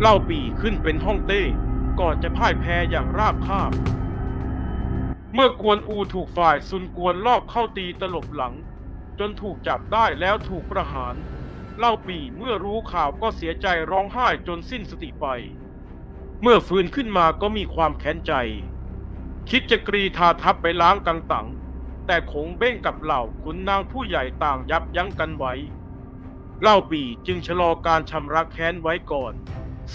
เล่าปีขึ้นเป็นห้องเต้ก่อนจะพ่ายแพ้อย่างราบคาบ เมื่อกวนอูถูกฝ่ายซุนกวนลอบเข้าตีตลบหลัง จนถูกจับได้แล้วถูกประหาร เล่าปีเมื่อรู้ข่าวก็เสียใจร้องไห้จนสิ้นสติไป เมื่อฟื้นขึ้นมาก็มีความแค้นใจ คิดจะกรีธาทัพไปล้างกังตังแต่คงเบ้งกับเหล่าขุนนางผู้ใหญ่ต่างยับยั้งกันไว้ เล่าปีจึงชะลอการชำระแค้นไว้ก่อน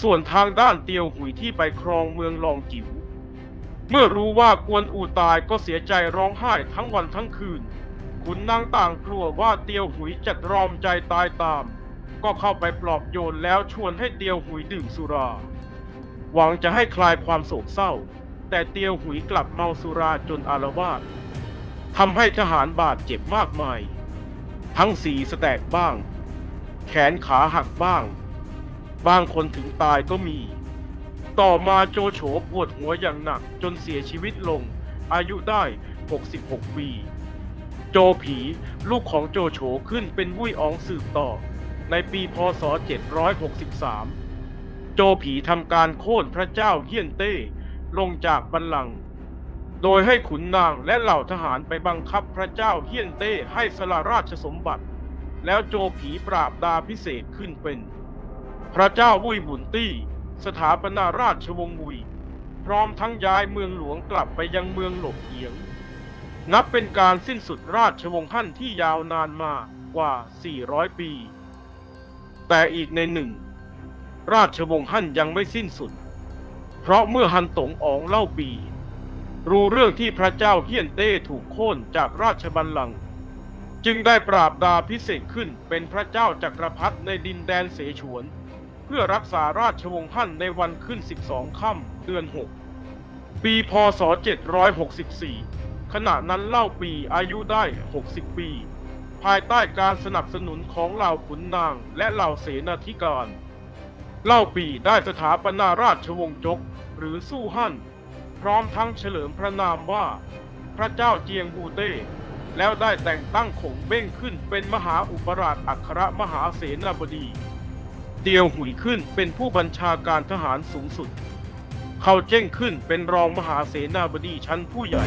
ส่วนทางด้านเตียวหุยที่ไปครองเมืองลองจิ๋วเมื่อรู้ว่ากวนอูตายก็เสียใจร้องไห้ทั้งวันทั้งคืน ขุนนางต่างกลัวว่าเตียวหุยจะรอมใจตายตาม ก็เข้าไปปลอบโยนแล้วชวนให้เตียวหุยดื่มสุรา หวังจะให้คลายความโศกเศร้า แต่เตียวหุยกลับเมาสุราจนอารวาสทำให้ทหารบาดเจ็บมากมาย ทั้งสีสแตกบ้าง แขนขาหักบ้าง บางคนถึงตายก็มี ต่อมาโจโฉปวดหัวอย่างหนักจนเสียชีวิตลง อายุได้ 66 ปี โจผีลูกของโจโฉขึ้นเป็นวุ้ยอองสืบต่อ ในปีพศ 763 โจผีทำการโค่นพระเจ้าเฮียนเต้ลงจากบัลลังก์โดยให้ขุนนางและเหล่าทหารไปบังคับพระเจ้าเฮียนเต้ให้สละราชสมบัติ แล้วโจผีปราบดาพิเศษขึ้นเป็น พระเจ้าวุ้ยบุนตี้ สถาปนาราชวงศ์วุย พร้อมทั้งย้ายเมืองหลวงกลับไปยังเมืองหลบเอียง นับเป็นการสิ้นสุดราชวงศ์ฮั่นที่ยาวนานมากว่า 400 ปี แต่อีกในหนึ่ง ราชวงศ์ฮั่นยังไม่สิ้นสุด เพราะเมื่อฮันตงอองเล่าปี รู้เรื่องที่พระเจ้าเฮียนเต้ถูกโค่นจากราชบัลลังก์จึงได้ปราบดาพิเศษขึ้นเป็นพระเจ้าจักรพรรดิในดินแดนเสฉวน พื่อรักษาราชวงศ์ฮั่นในวันขึ้น 12 ค่ำเดือน 6 ปีพศ 764 ขณะนั้นเล่าปีอายุได้ 60 ปี ภายใต้การสนับสนุนของเหล่าขุนนางและเหล่าเสนาธิการ เล่าปีได้สถาปนาราชวงศ์จกหรือสู้ฮั่น พร้อมทั้งเฉลิมพระนามว่า พระเจ้าเจียงบูเต้แล้วได้แต่งตั้งขงเบ้งขึ้นเป็นมหาอุปราชอัครมหาเสนาบดี เตียวหุยขึ้นเป็นผู้บัญชาการทหารสูงสุด เขาเจ้งขึ้นเป็นรองมหาเสนาบดีชั้นผู้ใหญ่